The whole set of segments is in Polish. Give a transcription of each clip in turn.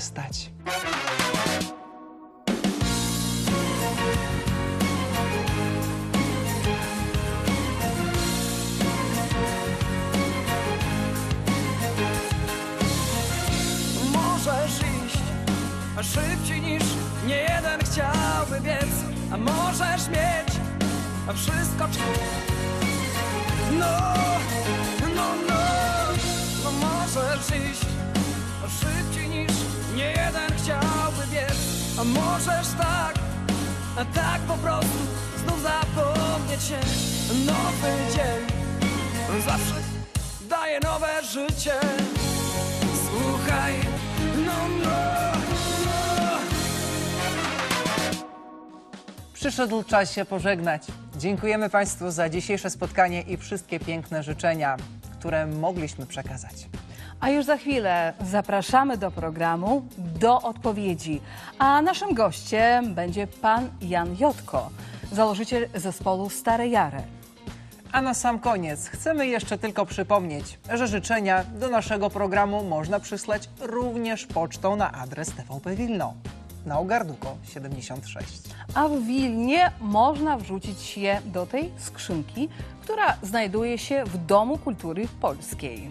stać. Możesz iść szybciej niż nie jeden chciałby biec, a możesz mieć wszystko. No, no, no, no możesz iść szybciej możesz tak, a tak po prostu znów zapomnieć się. Nowy dzień zawsze daje nowe życie. Słuchaj, no, no, no. Przyszedł czas się pożegnać. Dziękujemy Państwu za dzisiejsze spotkanie i wszystkie piękne życzenia, które mogliśmy przekazać. A już za chwilę zapraszamy do programu do odpowiedzi. A naszym gościem będzie pan Jan Jotko, założyciel zespołu Stare Jare. A na sam koniec chcemy jeszcze tylko przypomnieć, że życzenia do naszego programu można przysłać również pocztą na adres TVP Wilno na Ogarduko 76. A w Wilnie można wrzucić je do tej skrzynki, która znajduje się w Domu Kultury Polskiej.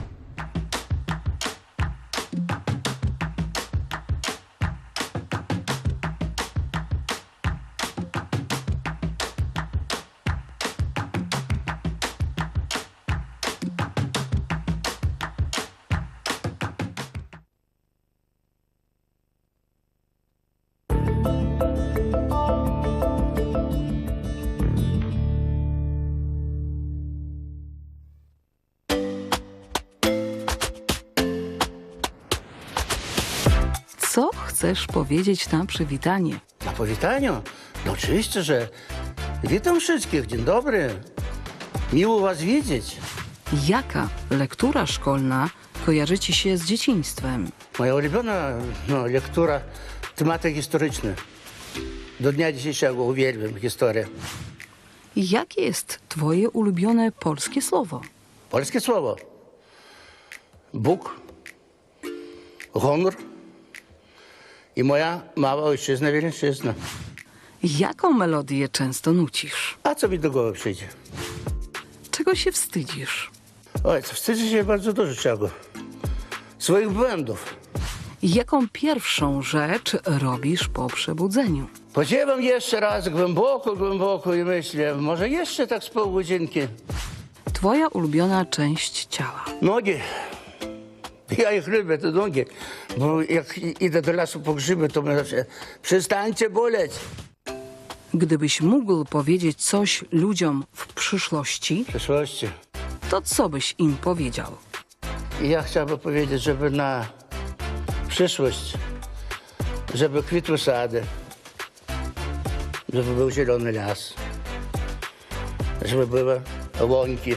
Co chcesz powiedzieć na przywitanie? Na powitaniu? No oczywiście, że witam wszystkich. Dzień dobry. Miło was widzieć. Jaka lektura szkolna kojarzy ci się z dzieciństwem? Moja ulubiona no, lektura tematy historyczne. Do dnia dzisiejszego uwielbiam historię. Jakie jest twoje ulubione polskie słowo? Polskie słowo. Bóg, honor i moja mała ojczyzna Wileńszczyzna. Jaką melodię często nucisz? A co mi do głowy przyjdzie? Czego się wstydzisz? Oj, wstydzę się bardzo dużo czego. Swoich błędów. Jaką pierwszą rzecz robisz po przebudzeniu? Podziewam jeszcze raz głęboko, głęboko i myślę, może jeszcze tak z pół godzinki. Twoja ulubiona część ciała. Nogi. Ja ich lubię, te nogi. Bo jak idę do lasu po grzyby, to mnie zawsze przestańcie boleć. Gdybyś mógł powiedzieć coś ludziom w przyszłości, przyszłości. to co byś im powiedział? Ja chciałbym powiedzieć, żeby na przyszłość, żeby kwitły sady, żeby był zielony las, żeby były łąki,